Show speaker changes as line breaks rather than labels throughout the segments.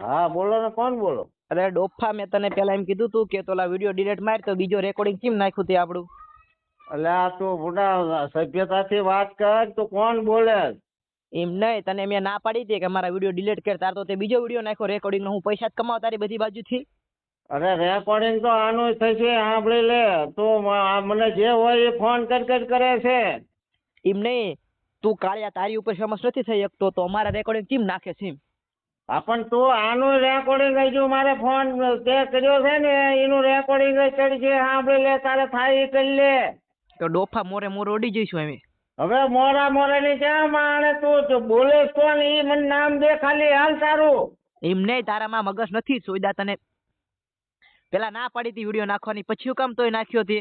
હા બોલો ને કોણ બોલો?
અરે ડોફા મેં તને પેલા એમ કીધું તું કે તોલા વીડિયો ડિલીટ માર તો બીજો રેકોર્ડિંગ કેમ નાખ્યું તે આપણું?
એટલે આ તો મોટા સભ્યતાથી વાત કર તો કોણ બોલે?
એમ નહીં તને મેં ના પાડી હતી કે મારા વીડિયો ડિલીટ કર તાર તો તે બીજો વીડિયો નાખ્યો રેકોર્ડિંગ નો હું પૈસા જ કમાવ તારી બધી બાજુથી.
અરે રેકોર્ડિંગ તો આનું થશે સાંભળી લે તો મને જે હોય એ ફોન કર કર કરે છે.
એમ નહીં તું કાળિયા તારી ઉપર ફેમસ નથી થઈ શકતો તો અમારા રેકોર્ડિંગ કેમ નાખે છે એમ?
હા પણ તું આનું રેકોર્ડિંગ હજુ મારે ફોન તે કર્યો છે ને એનું રેકોર્ડિંગ ચડી છે સાંભળી લે તારે થાય એ કરી લે.
તો ડોફા મોરે મોરે ઉડી જઈશું અમે
હવે મોરા મોરે ની ક્યાં માણે તું બોલે બોલે ને એ મને નામ દે ખાલી હાલ તારું.
એમ નહીં તારામાં મગજ નથી સોયદા તને પેલા ના પાડી હતી વીડિયો નાખવાની પછી કામ તોય નાખ્યો તે?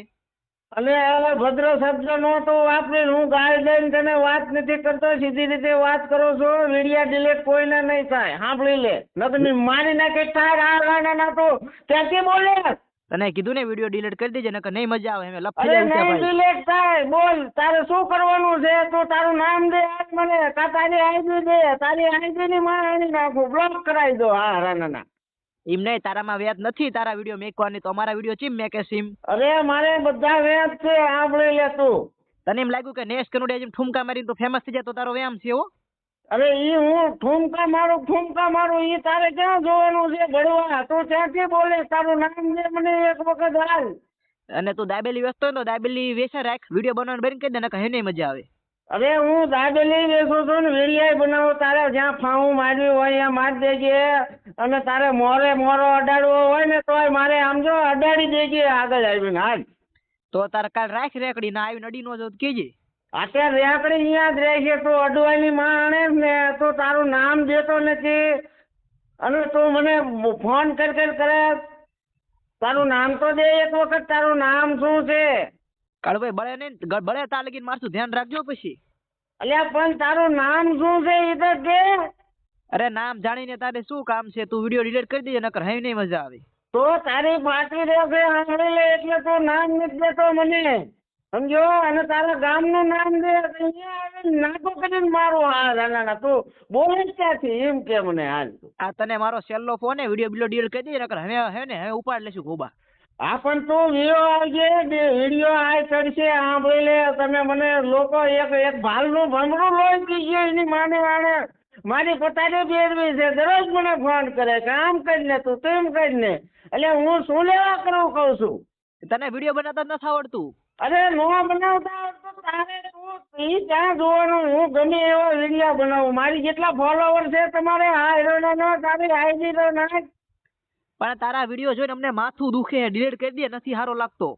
અને હવે ભદ્ર શબ્દ નો તો વાપરીને હું ગાળ દઈને તને વાત નથી કરતો સીધી રીતે વાત કરો છો. વિડિયા ડિલેટ કોઈને નહીં થાય. સાંભળી લે. નકરની મારી નાખે થાય આ ના ના તો ક્યાંથી બોલે?
તને કીધું ને વીડિયો ડિલીટ કરી દેજે નકર નહીં મજા આવે. એમ લપસી
અરે નહીં ડિલીટ થાય. બોલ તારે શું કરવાનું છે? તું તારું નામ દે આજ મને. કા તારી આઈડી દે? તારી આઈડી ની મારી નાખું. બ્લોક કરાવી દો. હા રાના ના
એમ નહીં તારામાં વ્યાજ નથી તારા વીડિયો મેકવાની તો અમારા વીડિયો ચીમ મેકે સીમ?
અરે મારે બધા વ્યાજ છે આપણે લે તું.
તને એમ લાગ્યું કે નેશ કનુડિયા જેમ ઠુમકા મારીને તો ફેમસ થઈ જાય તો તારો વ્યામ છે એવો
અરે ઈ હું ઠુમકા મારું ઠુમકા મારું ઈ તારે ક્યાં જોવાનું છે? ભણવા તું ક્યાંથી બોલે? તારું નામ દે મને એક વખત હાલ.
અને તું દાબેલી વેચતો હોય તો દાબેલી વેચા રાખ વીડિયો બનાવવાનું બંધ કરી દે નકર હે નહીં મજા આવે.
અરે હું દાબેલી વેચું છું ને વીડિયા બનાવો તારે જ્યાં ફાવું મારવી હોય ત્યાં મારી દેજે. અને તારે મોરે મોરો અડાડવો હોય ને તોય મારે આમ જો અડાડી દેજે આગળ આવીને હાલ.
તો તારે કાલ રાખ રેકડી ના આવી નડી નો જાવ કેજે.
અત્યારે રેકડી અહીંયા જ રહેશે તું અડવાની માણે ને તો તારું નામ દેતો નથી. અને તું મને ફોન કર કર કરે. તારું નામ તો દે એક વખત તારું નામ શું છે?
કાળભાઈ બળે નહીં બળે તાર લગીને મારશું. ધ્યાન રાખજો પછી.
અલ્યા પણ તારું નામ શું છે? એ તો કે.
અરે નામ જાણીને તારે શું કામ છે? તું વીડિયો ડિલીટ કરી દેજે નકર હઈ નહીં મજા આવે.
તો તારી પાર્ટી રહેશે સાંભળી લે એટલે તું નામ નથી દેતો મને. સમજો? અને તારા ગામનું નામ દે તો અહીંયા આવીને નાટો કરીને મારો હા નાના ના ના તું બોલે જ ક્યાંથી? એમ કે મને હાલ
આ તને મારો સેલ્લો ફોન હે વીડિયો બિલો ડિલીટ કરી દેજે નકર હવે હે ને હવે ઉપાડ લેશું ગોબા.
હા પણ તું વીડિયો આવજે વીડિયો આ ચડશે સાંભળી લે. તમે મને લોકો એક એક ભાલનું ભમરું લોહી પી ગયો એની માને માને. મારી પોતાની બેરવી છે દરરોજ મને ફોન કરે કે આમ કરીને તું તેમ કરીને. એટલે હું શું લેવા કરું કહું છું?
તને વીડિયો બનાવતા જ નથી આવડતું?
અરે નો બનાવતા આવડતું તારે તું ઈ ક્યાં જોવાનું? હું ગમે એવો વીડિયો બનાવું. મારી જેટલા ફોલોવર છે તમારે હા હીરોના તારી આઈડી તો નાખ
પણ તારા વીડિયો જોઈને અમને માથું દુખે ડિલીટ કરી દે નથી સારો લાગતો.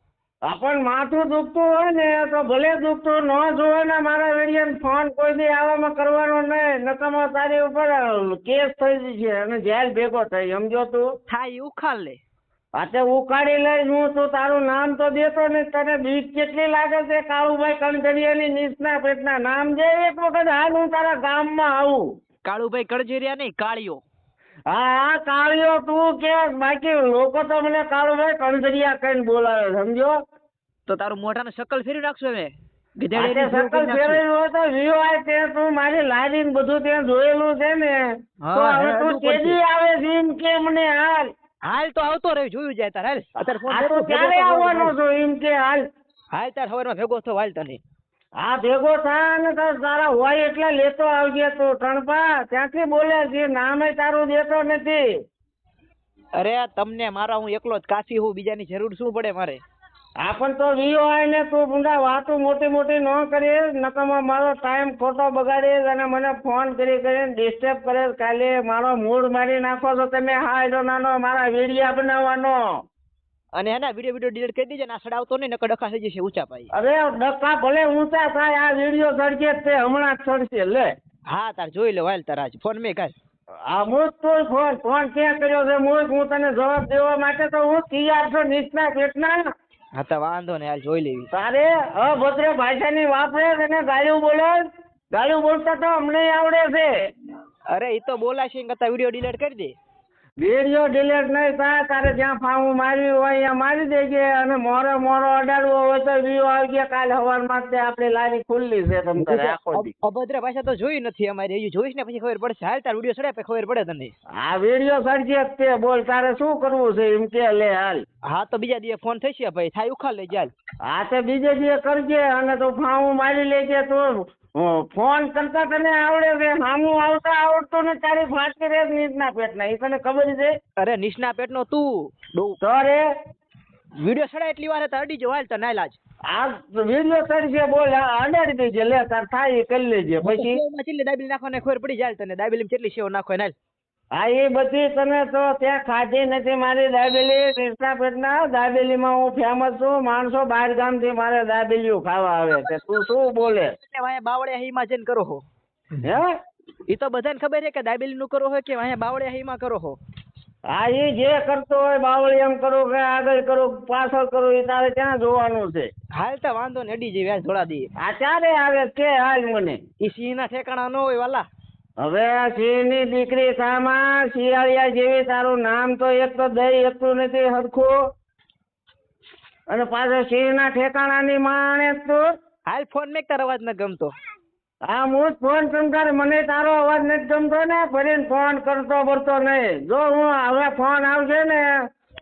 આપણ માથું દુખતું હોય ને તો ભલે દુખતું ન જોવે ને મારા વીડિયો ફોન કોઈ દી આવામાં કરવાનો નહીં નકામા તારી ઉપર કેસ થઈ જશે અને જેલ ભેગો થઈ સમજો તું?
થાય ઉખાડ લે.
આતે ઉકાળી લઈ હું તું તારું નામ તો દેતો ને તને બીક કેટલી લાગે છે? કાળુભાઈ કણજરિયાની નીચના પેટના નામ દે એક વખત હાલ હું તારા ગામમાં આવું.
કાળુભાઈ કણજરિયા નહીં કાળિયો
હા કાળિયો તું કે બાકી લોકો તો મને કાળુભાઈ કણકરિયા કહીને બોલાવે સમજો
તો તારું મોઢાનું શકલ ફેરવી નાખશું અમે.
તે. ફેરવ્યું હોય તો વ્યૂ આવે તે તું મારી લારી બધું ત્યાં જોયેલું છે ને. તો હવે તું કેદી આવે છે એમ કે મને હાલ.
હાલ તો આવતો રહ્યો જોયું જાય તાર હાલ. અત્યારે ફોન
આવવાનો. એમ કે હાલ.
હાલ તાર સવારમાં ભેગો થયો હાલ તને.
હા ભેગો થા ને તારા હોય એટલે લેતો આવજે તું. ટણપા ત્યાંથી બોલે છે નામે તારું દેતો નથી.
અરે તમને મારા હું એકલો જ કાશી હું બીજાની જરૂર શું પડે મારે?
હા પણ તો વીઓ આવે ને તું બુંડા વાતો મોટી મોટી ન કરીશ નકમાં મારો ટાઈમ ખોટો બગાડીશ અને મને ફોન કરી કરીને ડિસ્ટર્બ કરે કાલે મારો મૂડ મારી નાખો તો તમે. હા એનો નાનો મારા વિડીયા બનાવવાનો.
અને એના વીડિયો વીડિયો ડિલીટ કરી દેજે ના સડાવતો નહીં નકર ડખા થઈ જશે ઊંચા પાઈ
અરે ડખા ભલે ઊંચા થાય આ વીડિયો ચડશે તે હમણાં ચડશે લે.
હા તાર જોઈ લે વાલ તારા ફોન મેં કાલ.
આ હું તો ફોન ફોન ક્યાં કર્યો છે હું હું તને જવાબ દેવા માટે તો હું તૈયાર છું નીચના પેટના
હા તો વાંધો ને હાલ જોઈ લેવી.
તારે અભદ્ર ભાષાની વાપરે અને ગાળ્યું બોલે ગાળ્યું બોલતા તો અમને આવડે છે.
અરે એ તો બોલાશે કરતા વીડિયો ડિલીટ કરી દે.
વીડિયો ડિલેટ નહીં થાય તારે જ્યાં ફાવું મારવી હોય ત્યાં મારી દેજે અને મોરો મોરો અડાડવો હોય તો વ્યૂ આવી ગયા કાલે સવારમાં તે આપણી લારી ખુલ્લી છે તમ તારે આખો દી.
અભદ્ર ભાષા તો જોઈ નથી અમારે એ જોઈશ ને પછી ખબર પડશે. હાલ તાર વીડિયો સડે પછી ખબર પડે તને.
આ વીડિયો સર્જે તે બોલ તારે શું કરવું છે એમ કે લે હાલ.
હા તો બીજા દિવસે ફોન થશે ભાઈ થાય ઉખાડ લઈ ચાલ
હા તો બીજે દિવસે કરજે અને તું ફાવું મારી લેજે તું ફોન કરતા તને આવડે છે? સામું આવતા આવડતું ને તારી ફાંસી રે નીચના પેટના. એ તને ખબર છે?
અરે નિષ્ણા પેટનો તું. ડો-
તો રે.
વીડિયો ચડે એટલી વાર તાર અડી જો હાલ તાર નાઈલાજ
આ વીડિયો સર્જે બોલ. આ અડાડી દેજે. લે તાર થાય એ કરી લેજે. પછી?
સેવમાં ચીલી નાખો ને ખબર પડી જાય તને. દાબેલી કેટલી સેવ નાખો નાલ
હા એ બધી તમે તો ત્યાં ખાધી નથી. મારી દાબેલી કૃષ્ણા પેટના દાબેલીમાં હું ફેમસ છું. માણસો બહાર ગામથી મારે દાબેલીઓ ખાવા આવે છે. તું શું બોલે?
બાવળે બાવળિયા જઈને કરો હો.
હે?
એ તો બધાને ખબર છે કે દાબેલી નું કરો હોય કે અહીંયા બાવળે હીમાં કરો હો?
હા એ જે કરતો હોય બાવળી એમ કરું કે આગળ કરું પાછળ કરું એ તારે ત્યાં જોવાનું છે?
હાલ તો વાંધો ને અડી જેવી થોડા જોડા દઈએ.
આ ક્યારે આવે? કે હાલ મને?
એ સિંહના ઠેકાણા ન હોય વાલા.
હવે આ સિંહની દીકરી સામા શિયાળિયા જેવી તારું નામ તો એક તો દઈ એકતું નથી હરખું. અને પાછો સિંહના ઠેકાણાની માણે તું
હાલ ફોન મેં તાર અવાજ ન ગમતો.
હા હું જ ફોન સંકાર મને તારો અવાજ નથી ગમતો ને ફરીને ફોન કરતો ભરતો નહીં. જો હું હવે ફોન આવશે ને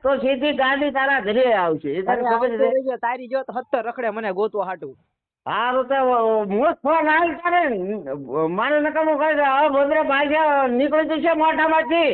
તો સીધી ગાડી તારા ઘરે આવશે.
તારી જો હતો હત્તર રખડે મને ગોતવા હાટું.
સારું તો હું જ ફોન હાલ તારે. મારે નકામું કહી દે હવે ભદ્ર ભાષા નીકળી જશે મોઢામાંથી.